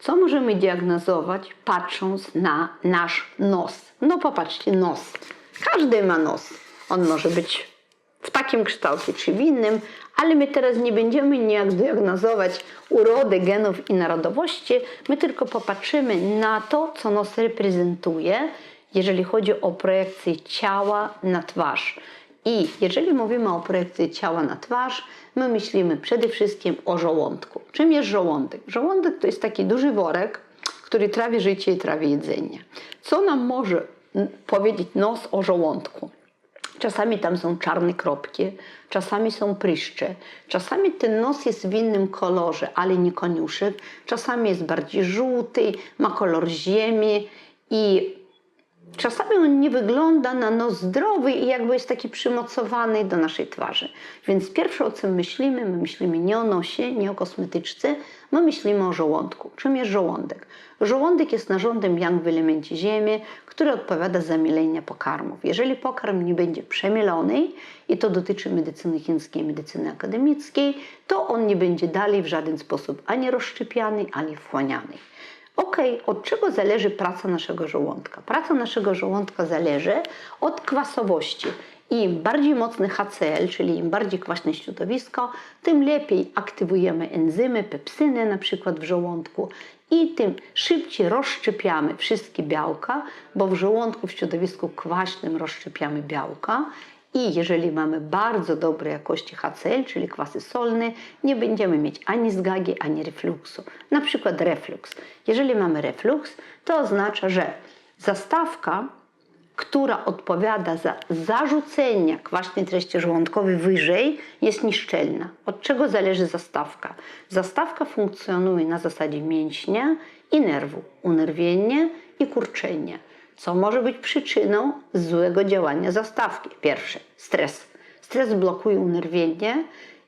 Co możemy diagnozować patrząc na nasz nos? No popatrzcie, nos. Każdy ma nos. On może być w takim kształcie czy w innym, ale my teraz nie będziemy nijak diagnozować urody, genów i narodowości. My tylko popatrzymy na to, co nos reprezentuje, jeżeli chodzi o projekcję ciała na twarz. I jeżeli mówimy o projekcji ciała na twarz, my myślimy przede wszystkim o żołądku. Czym jest żołądek? Żołądek to jest taki duży worek, który trawi życie i trawi jedzenie. Co nam może powiedzieć nos o żołądku? Czasami tam są czarne kropki, czasami są pryszcze, czasami ten nos jest w innym kolorze, ale nie koniuszek, czasami jest bardziej żółty, ma kolor ziemi i Czasami on nie wygląda na nos zdrowy i jakby jest taki przymocowany do naszej twarzy. Więc pierwsze o czym myślimy, my myślimy nie o nosie, nie o kosmetyczce, my myślimy o żołądku. Czym jest żołądek? Żołądek jest narządem yang w elemencie ziemi, który odpowiada za mielenie pokarmów. Jeżeli pokarm nie będzie przemielony, i to dotyczy medycyny chińskiej, medycyny akademickiej, to on nie będzie dalej w żaden sposób ani rozszczepiany, ani wchłaniany. Ok, od czego zależy praca naszego żołądka? Praca naszego żołądka zależy od kwasowości. Im bardziej mocny HCl, czyli im bardziej kwaśne środowisko, tym lepiej aktywujemy enzymy, pepsyny na przykład w żołądku i tym szybciej rozszczepiamy wszystkie białka, bo w żołądku w środowisku kwaśnym rozszczepiamy białka i jeżeli mamy bardzo dobrej jakości HCl, czyli kwasy solne, nie będziemy mieć ani zgagi, ani refluksu. Na przykład reflux. Jeżeli mamy reflux, to oznacza, że zastawka, która odpowiada za zarzucenie kwaśnej treści żołądkowej wyżej, jest nieszczelna. Od czego zależy zastawka? Zastawka funkcjonuje na zasadzie mięśnia i nerwu, unerwienie i kurczenie co może być przyczyną złego działania zastawki. Pierwsze, stres. Stres blokuje unerwienie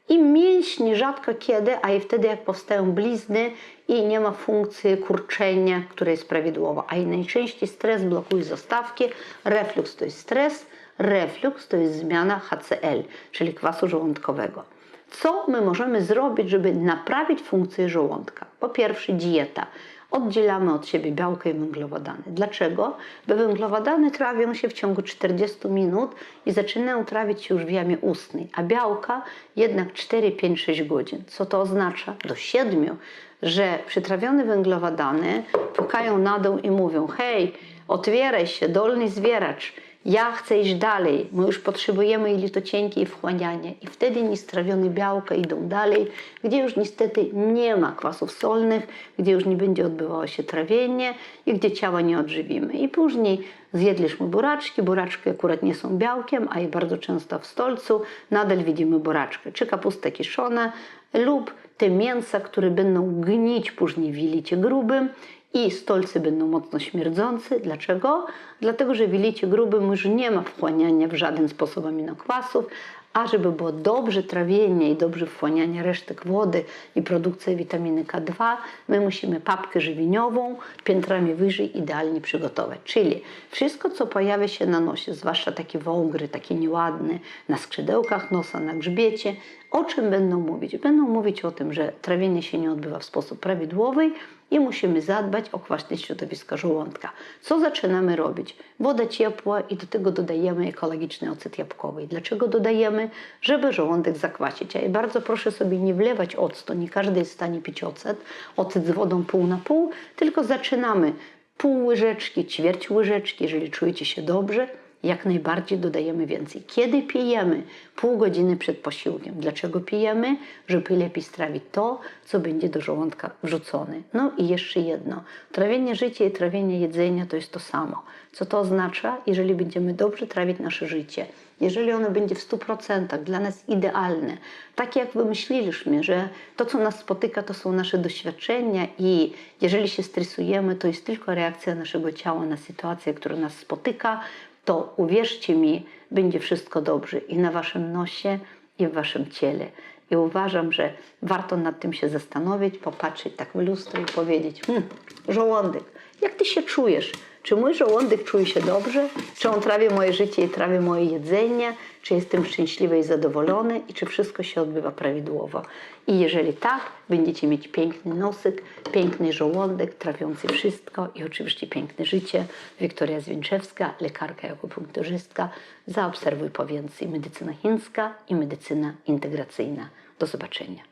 i mięśnie rzadko kiedy, a i wtedy jak powstają blizny i nie ma funkcji kurczenia, która jest prawidłowa. A i najczęściej stres blokuje zastawki. Reflux to jest stres, reflux to jest zmiana HCl, czyli kwasu żołądkowego. Co my możemy zrobić, żeby naprawić funkcję żołądka? Po pierwsze, dieta oddzielamy od siebie białka i węglowodany. Dlaczego? Bo węglowodany trawią się w ciągu 40 minut i zaczynają trawić się już w jamie ustnej, a białka jednak 4, 5, 6 godzin. Co to oznacza? Do 7, że przytrawione węglowodany pukają na dół i mówią hej, otwieraj się, dolny zwieracz, ja chcę iść dalej, my już potrzebujemy jelitocienki i wchłaniania. I wtedy niestrawione białka idą dalej, gdzie już niestety nie ma kwasów solnych, gdzie już nie będzie odbywało się trawienie i gdzie ciała nie odżywimy. I później zjedliśmy buraczki, buraczki akurat nie są białkiem, a i bardzo często w stolcu nadal widzimy buraczkę, czy kapustę kiszona lub te mięsa, które będą gnić później w jelicie grubym i stolcy będą mocno śmierdzące. Dlaczego? Dlatego, że w jelicie grubym już nie ma wchłaniania w żaden sposób aminokwasów, a żeby było dobrze trawienie i dobrze wchłanianie resztek wody i produkcja witaminy K2, my musimy papkę żywieniową piętrami wyżej idealnie przygotować. Czyli wszystko, co pojawia się na nosie, zwłaszcza takie wągry, takie nieładne, na skrzydełkach nosa, na grzbiecie, o czym będą mówić? Będą mówić o tym, że trawienie się nie odbywa w sposób prawidłowy i musimy zadbać o kwaśność środowiska żołądka. Co zaczynamy robić? Woda ciepła i do tego dodajemy ekologiczny ocet jabłkowy. Dlaczego dodajemy? Żeby żołądek zakwasić. A bardzo proszę sobie nie wlewać octu, nie każdy jest w stanie pić ocet. Ocet z wodą pół na pół, tylko zaczynamy pół łyżeczki, ćwierć łyżeczki, jeżeli czujecie się dobrze, jak najbardziej dodajemy więcej. Kiedy pijemy? Pół godziny przed posiłkiem. Dlaczego pijemy? Żeby lepiej strawić to, co będzie do żołądka wrzucone. No i jeszcze jedno. Trawienie życia i trawienie jedzenia to jest to samo. Co to oznacza? Jeżeli będziemy dobrze trawić nasze życie, jeżeli ono będzie w 100% dla nas idealne, tak jak wymyśliliśmy, że to, co nas spotyka, to są nasze doświadczenia i jeżeli się stresujemy, to jest tylko reakcja naszego ciała na sytuację, która nas spotyka, to uwierzcie mi, będzie wszystko dobrze i na waszym nosie, i w waszym ciele. I uważam, że warto nad tym się zastanowić, popatrzeć tak w lustro i powiedzieć: hm, żołądek, jak ty się czujesz? Czy mój żołądek czuje się dobrze? Czy on trawi moje życie i trawi moje jedzenie? czy jestem szczęśliwy i zadowolony i czy wszystko się odbywa prawidłowo. I jeżeli tak, będziecie mieć piękny nosyk, piękny żołądek, trawiący wszystko i oczywiście piękne życie. Wiktoria Zwieńczewska, lekarka i akupunkturzystka. Zaobserwuj po więcej medycyna chińska i medycyna integracyjna. Do zobaczenia.